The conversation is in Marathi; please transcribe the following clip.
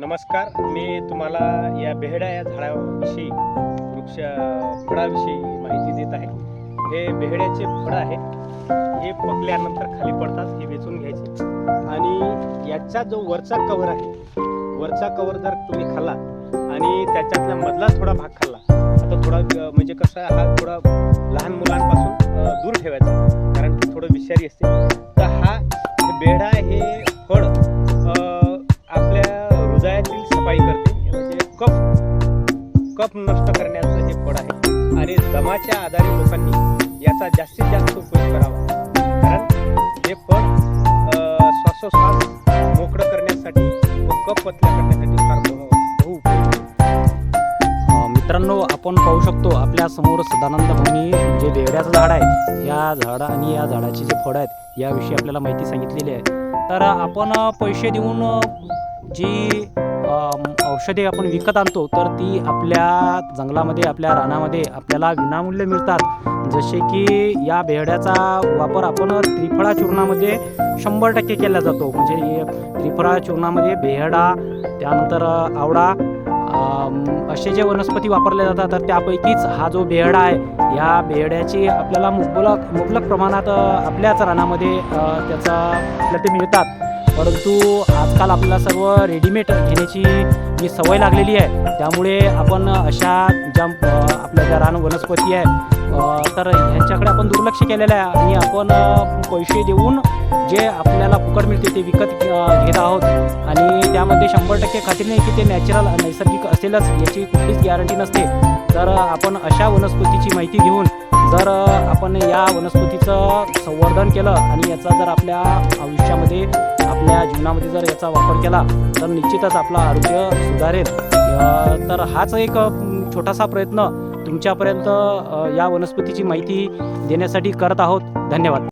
नमस्कार मी तुम्हाला या बेहडा या झाडाविषयी वृक्ष फळाविषयी माहिती देत आहे. हे बेहड्याचे फळ आहे. हे पकल्यानंतर खाली पडतात हे वेचून घ्यायचे. आणि याचा जो वरचा कवर आहे वरचा कवर जर तुम्ही खाल्ला आणि त्याच्यातला मधला थोडा भाग खाल्ला आता थोडा म्हणजे कसं आहे, हा थोडा लहान मुलांपासून दूर ठेवायचा कारण की थोडं विषारी असते. तर हा बेहडा हे कप नष्ट करण्याचं हे फळ आहे. आणि दमाच्या आधारे लोकांनी याचा जास्तीत जास्त उपयोग करावा. कारण हे फळ श्वासोश्वास मोकळं करण्यासाठी व पतल्या करण्यासाठी फार मित्रांनो आपण पाहू शकतो आपल्यासमोर सदानंद भूमी जे देवड्याचं झाड आहे. या झाड आणि या झाडाची जे फळं आहेत याविषयी आपल्याला माहिती सांगितलेली आहे. तर आपण पैसे देऊन जी औषधे आपण विकत आणतो तर ती आपल्या जंगलामध्ये आपल्या रानामध्ये आपल्याला विनामूल्य मिळतात. जसे की या बेहड्याचा वापर आपण त्रिफळा चूर्णामध्ये शंभर टक्के केला जातो. म्हणजे त्रिफळा चूर्णामध्ये बेहडा त्यानंतर आवडा आवळा असे जे वनस्पती वापरल्या जातात तर त्यापैकीच हा जो बेहडा आहे या बेहड्याची आपल्याला मुबलक मुबलक प्रमाणात आपल्याच रानामध्ये त्याचा आपल्या ते मिळतात. परंतु आजकाल आपल्याला सर्व रेडीमेड घेण्याची जी सवय लागलेली आहे त्यामुळे आपण अशा ज्या आपल्या ज्या रान वनस्पती आहे तर ह्यांच्याकडे आपण दुर्लक्ष केलेलं आहे आणि आपण पैसे देऊन जे आपल्याला फुकट मिळते ते विकत घेत आहोत. आणि त्यामध्ये शंभर टक्के खात्री नाही की ते नॅचरल नैसर्गिक असेलच याची कुठलीच गॅरंटी नसते. तर आपण अशा वनस्पतीची माहिती घेऊन जर आपण या वनस्पतीचं संवर्धन केलं आणि याचा जर आपल्या आयुष्यामध्ये आपल्या जीवनामध्ये जर याचा वापर केला तर निश्चितच आपलं आरोग्य सुधारेल. तर हाच एक छोटासा प्रयत्न तुमच्यापर्यंत या वनस्पतीची माहिती देण्यासाठी करत आहोत. धन्यवाद.